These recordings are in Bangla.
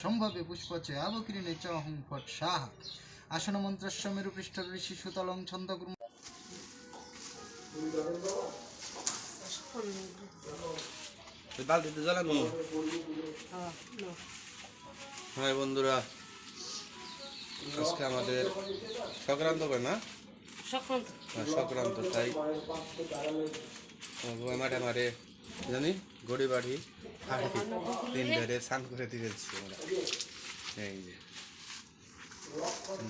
সম্ভবে পুষ্পচ আবকিরিণে চ হুং ফট সাহা। আসন মন্ত্রস্য মেরুপৃষ্ঠ ঋষি সুতলং ছন্দগুরু বালতিতে জ্বালানো হ্যাঁ বন্ধুরা আজকে আমাদের সংক্রান্ত করে না? সংক্রান্ত। হ্যাঁ, সংক্রান্ত তাই। মাঠে মারে জানি গড়ি বাড়ি তিন ধারে স্নান করে দিয়েছি আমরা। এই যে।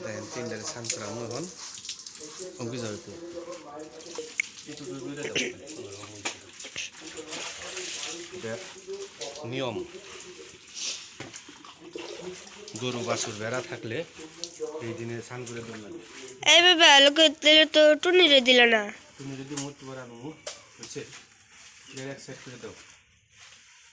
দেখেন তিন ধারে স্নান করা হন অঙ্কি যাবে তো নিয়ম। গরু বাছুর ভেড়া থাকলে এই দিনে স্নান করে দেবেন লাগে এই বাবা লোকে দিলে তো টুনিরে দিল না। তুমি যদি এক সাইড করে দাও।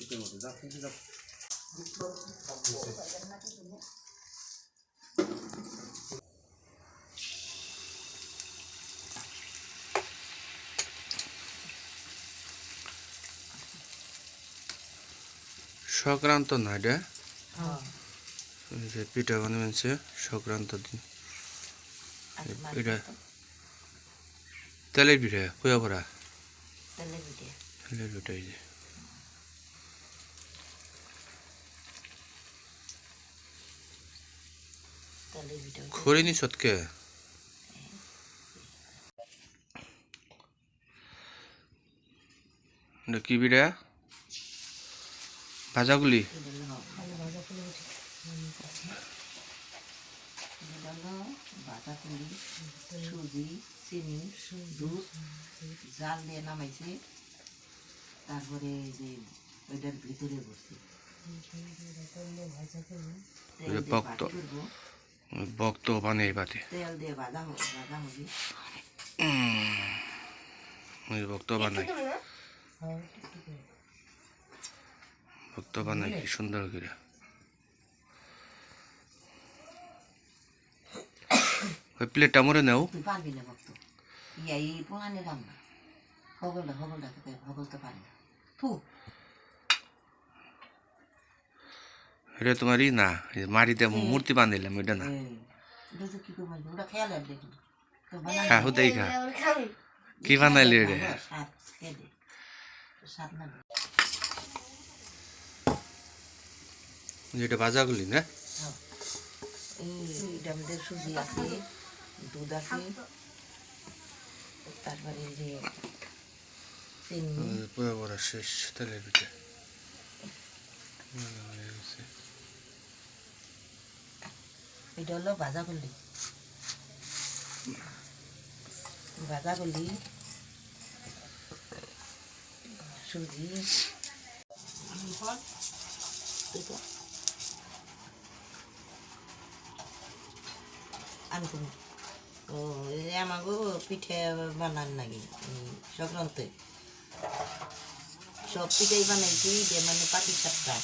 পিটের মধ্যে যা কিন্তু যা সংক্রান্ত না এটা এই যে পিঠা বানিয়েছে সংক্রান্ত দিন। এটা তেলের পিঠা কুয়া ভরা তেলের পিঠা এই যে। খড়ি নি সৎকে কি পিঠা ভাজাগুলি? সুজি চিনি দুধ জাল দিয়ে নামাইছি তারপরে এই যে ওইটার ভিতরে বসছি বক্ত তেল দিয়ে হবে হবে। ওই ভক্ত বানাই ভক্ত বানাই কি সুন্দর করে। ওই প্লেটটা মরে নাও। পারবি না ভক্ত। ইয়া এই পোহানি রান্না। হগলটা হগলটা তোকে হগলতে পারি না। থু। এটা তোমার ই না মাটিতে মূর্তি বানাইলাম এটা না। তো বানাই। খা। কি বানাইলি এটা না। এটা ভাজাগুলি না? এই এটার মধ্যে সুজি আছে দুধ আছে। তারপরে যে পুরো বড় শেষ তেলের পিঠে এটা হলো ভাজা করলি ভাজা করলি সুজি তুমি ও আমাকে পিঠে বানান নাকি? সংক্রান্তে। সব পিঠেই বানাইছি, যে মানে পাটি সাপটা।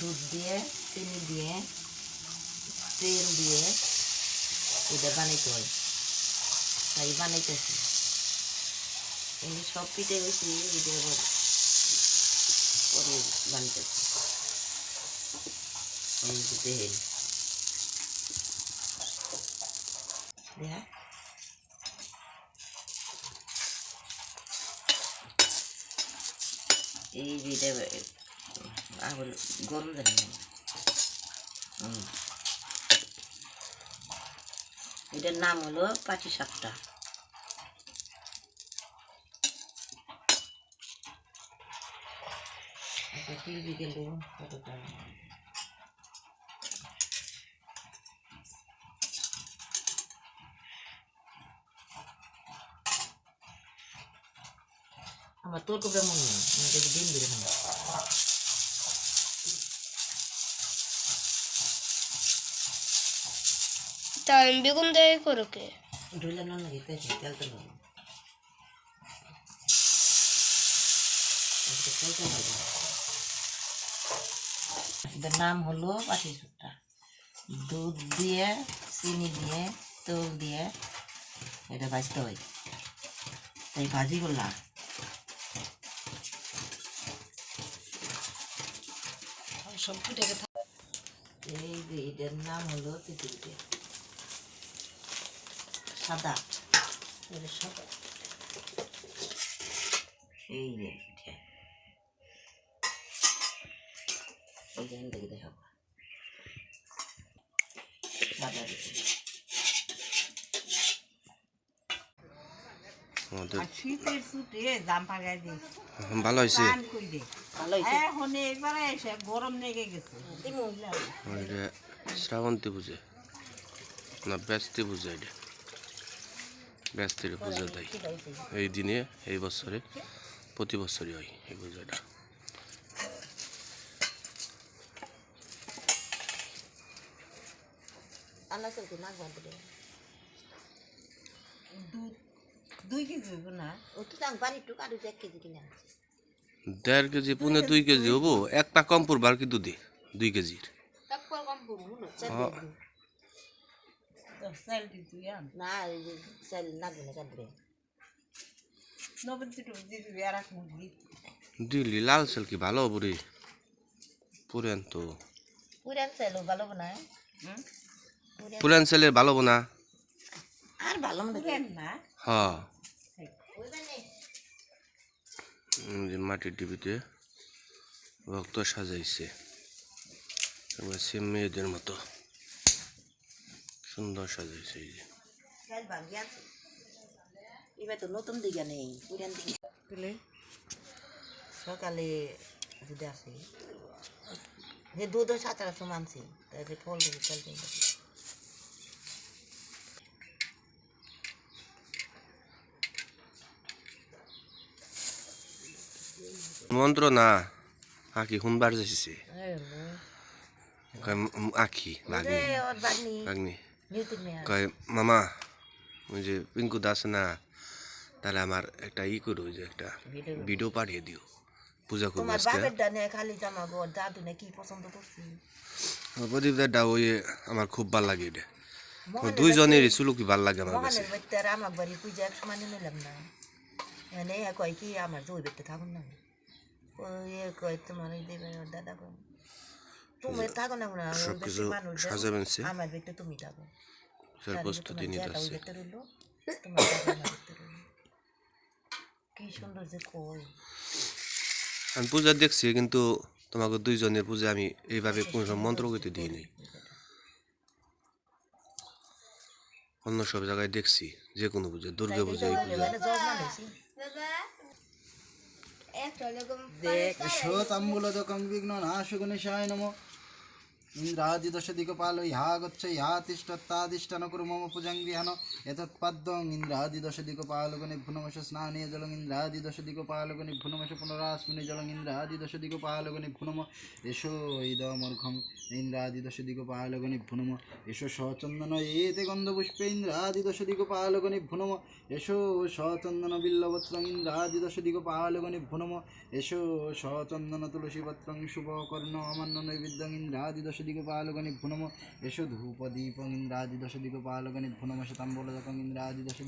দুধ দিয়ে, চিনি দিয়ে। তেল দিয়ে এটা বানাইতে হয়। তাই বানাইতেছি। যে সব পিঠে হয়েছি এটা আবার বানাইতেছি। আমি তো দেখেন। দেখা। এই এটা আবার গরম জানি না। হুম। এটার নাম হলো পাটি সাপটা। আমার তোর মনে আমি দিন বেড়ে তা আমি বেগুন দেয় করো কে ঢুলে নন পেয়েছে তেল তো নন এটার নাম হলো পাটি সুট্টা দুধ দিয়ে চিনি দিয়ে তেল দিয়ে এটা ভাজতে হয় তাই ভাজি করলাম এই যে এটার নাম হলো তিতুলটে সাদা। সাদা। এই যে পিঠে এই যে দেখে সাদা ভালো হয়েছে? শ্রাবন্তী পুজো। না ব্যস্তি পুজো এটা। ব্যস্তির পুজো দেয় এই দিনে এই বছরে প্রতি বছরই হয় এই পুজোটা দেড় কেজি পুনে দুই কেজি হব একটা কম পড়বে আর কি দুধে দুই কেজির। না এই যে চাল কাটবে দিলি লাল চাল কি ভালো হব রে? পুরান তো। পুরান চাল ভালো না? হুম? পুরান চালের ভালো হব না? আর ভালো না? হ্যাঁ যে মাটির ডিবিতে ভক্ত সাজাইছে। মেয়েদের মতো। সুন্দর সাজাইছে এই যে। এবার তো নতুন নেই পুরান সকালে দুধ আসে যে দুধও সাতটার সময় আনছি তাহলে ফল চাল মন্ত্র না আঁকি শুনবার যাইছে কয় উম, আঁকি ভাগ্নি। বাগনি মেয়ে কয় মামা ওই যে পিঙ্কু দাস না তাহলে আমার একটা ই করো যে একটা ভিডিও পাঠিয়ে দিও। পূজা করব প্রদীপ দাদা ওই আমার খুব ভালো লাগে এটা। মোহনের দুইজনেরই চুলুকি ভালো লাগে আমার কাছে। আমার বাড়ি পূজা এক সময় নিলাম না। মানে কয় কি আমার দুই বাড়িতে থাকুন না। কয় তোমার দাদা কয় তুমি থাকো না না সব কিছু সাজাবেন সে আমার তুমি থাকো প্রস্তুতি নিতে কি সুন্দর যে কই আমি পূজা দেখছি কিন্তু তোমাকে দুইজনের পূজা আমি এইভাবে কোনো সময় মন্ত্র করতে দিই নাই অন্য সব জায়গায় দেখছি যে কোনো পুজো দুর্গা পূজা এই পূজা মানুষই এষো তাম্বুলদকং বিঘ্ন নাশগুণিশায় নমো ইন্দ্রাদিদশ দিকপাল ইহা গচ্ছ ইহা তিষ্ঠত্তাদিষ্টান কুরু মম পূজাং বিহান এতৎপাদ্যং ইন্দ্রাদিদশ দিকপালগণি ভুনমশ স্নানীয় জলং ইন্দ্রাদিদশ দিকপালগণি ভুনমশ পুনরাস্মিনি জলং ইন্দ্রাদিদশ দিকপালগণি ভুনম এষো ইদমর্ঘং ইন্দ্রাদিদশ দিকপালগণি ভুনম এষো সচন্দন এতে গন্ধপুষ্পে ইন্দ্রাদিদশ দিকপালগণি ভুনম এষো সচন্দন বিল্লপত্রং ইন্দ্রাদিদশ দিকপালগণি ভুনম এষো সচন্দন তুলসীপত্রং শুভকর্ণ অমান্য নৈবেদ্যং ইন্দ্রাদিদশ দিকপালগণি ভুনম এষো ধূপদীপং ইন্দ্রাদিদশ দিকপালগণি ভুনম। শতাম্বলদকং ইন্দ্রাদিদশ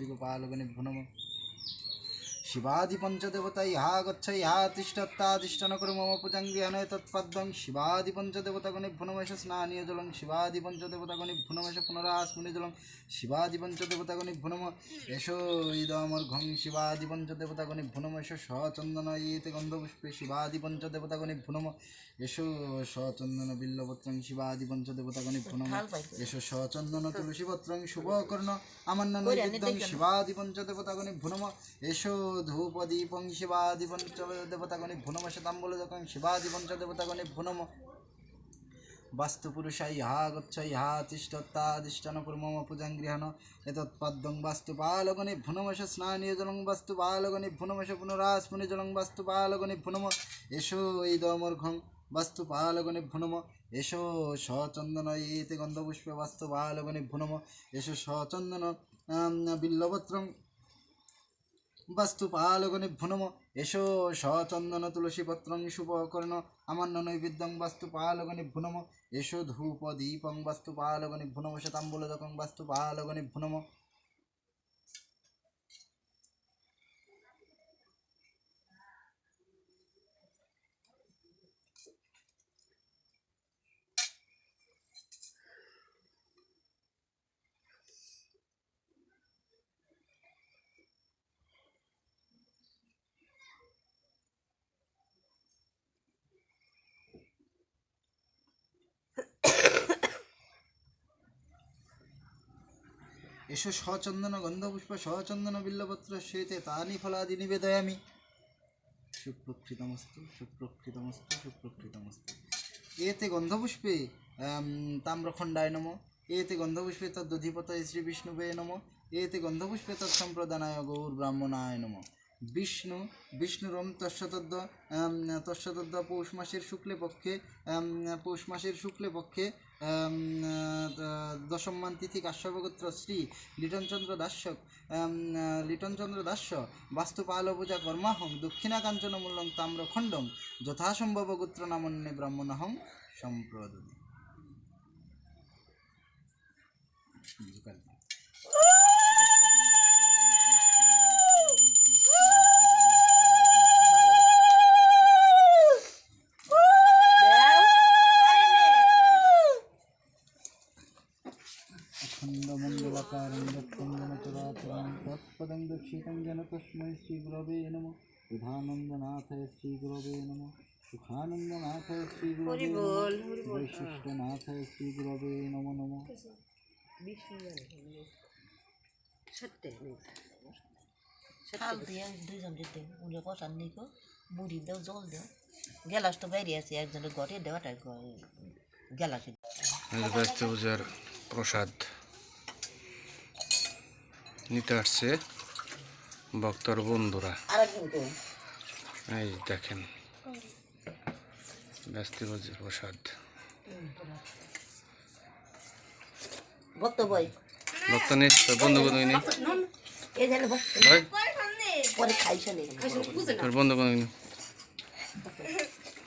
দিকপালগণি ভুনম শিবাদি পঞ্চদেবতা ইহা গচ্ছ ইহা তিষ্ঠত্তাদিষ্টান করে মম পূজাং গৃহণ তৎপদ্মং শিবাদি পঞ্চদেবতাগণি ভুনমেশ স্নানীয় জলং শিবাদি পঞ্চদেবতাগণি ভুনমেশ পুনরাস্মনি জলং শিবাদি পঞ্চদেবতাগণি ভুনম এষো ইদমর্ঘং শিবাদি পঞ্চদেবতাগণি ভুনম এষো সচন্দন ইতে গন্ধপুষ্পে শিবাদি পঞ্চদেবতাগণি ভুনম এষো সচন্দন বিল্লপত্রং শিবাদি পঞ্চদেবতাগণি ভুনম এষো সচন্দন তুলসীপত্রং শুভকর্ণ আমান্য নৈবেদ্যং শিবাদি পঞ্চদেবতাগণি ভুনম এষো ধূপদীপং শিবাদি পঞ্চদেবতাগণি ভুনম শতাম্বুলদকং শিবাদি পঞ্চদেবতাগণি ভুনম। বাস্তুপুরুষা ইহা গচ্ছ ইহা তিষ্ঠত্তাদিষ্টান কুর্মম পূজাং গৃহাণ। এতৎপদ্মং বাস্তুপালগণি ভুনমশ স্নানীয় জলং বাস্তু বাস্তুপালগণি ভুনমশ পুনরাস্মনি জলং বাস্তু বাস্তুপালগণি ভুনম। এষো ইদমর্ঘং বাস্তু পালগণিভ্যো নম এসো সচন্দন এতে গন্ধপুষ্পে বাস্তু পালগণিভ্যো নম এসো সচন্দন আম, বিল্লপত্রং বাস্তু পালগণে ভুনম এসো, সচন্দন তুলসীপত্রং শুভকর্ণ আমান্য নৈবেদ্যং বাস্তু পালগণে ভুনম এসো ধূপ দীপং বাস্তু পালগণিভ্যো নম শতাম্বুলদকং বাস্তু পালগণিভ্যো এসো সচন্দন গন্ধপুষ্প সচন্দন বিল্লপত্র শ্বেতে তানি ফলাদি নিবেদয়ামি। সুপ্রকৃতমস্তু সুপ্রকৃতমস্তু সুপ্রকৃতমস্তু। এতে গন্ধপুষ্পে আম, তাম্রখণ্ডায় নম। এতে গন্ধপুষ্পে তদ্দধিপতয় শ্রী বিষ্ণুবে নম। এতে গন্ধপুষ্পে তৎসম্প্রদানায় গৌর ব্রাহ্মণায় নম। বিষ্ণু বিষ্ণুরম আম, তস্যতদ্দ পৌষ মাসের শুক্লে পক্ষে পৌষ মাসের শুক্লে পক্ষে তিথি কাশ্যপগোত্র শ্রী লিটনচন্দ্র আহ, লিটনচন্দ্র দাস্য বাস্তুপাল পূজা কর্মাহং দক্ষিণা কাঞ্চন মূল্যং তাম্রখণ্ডং যথাসম্ভব গোত্র নামন্যে ব্রাহ্মণহং সম্প্রদতি तत्पदं दक्षितं जन तस्मै श्रीगुरवे नमः विधानन्दनाथय श्रीगुरवे नमः सुखानन्दनाथय श्रीगुरवे नमः वैशिष्ट्यनाथय श्रीगुरवे नमो नमः শাল দিয়ে দুইজন দিতে উনি কষান নিকো মুড়ি দাও জল দাও গ্যালাস তো বাইরে আছে একজনের ঘরে দেওয়াটা গ্যালাসে এই যে ব্যস্ত পূজার প্রসাদ নিতে আসছে ভক্তর বন্ধুরা। এই দেখেন ব্যস্ত প্রসাদ। ভক্ত বন্ধু নি। তোর বন্ধু কোনো নি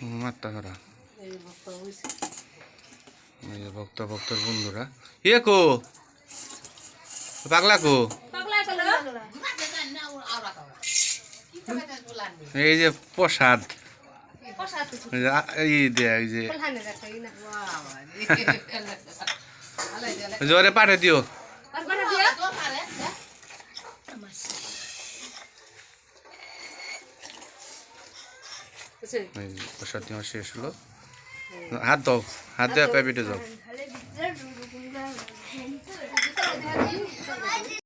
মাত্তা করা ভক্ত ভক্তর বন্ধুরা। ইয়ে কো? পাগলা কো? এই যে প্রসাদ। এই যে জোরে পাঠে দিও। প্রসাদ শেষ হলো। হাত দাও হাত দেওয়া পেপিটে যাও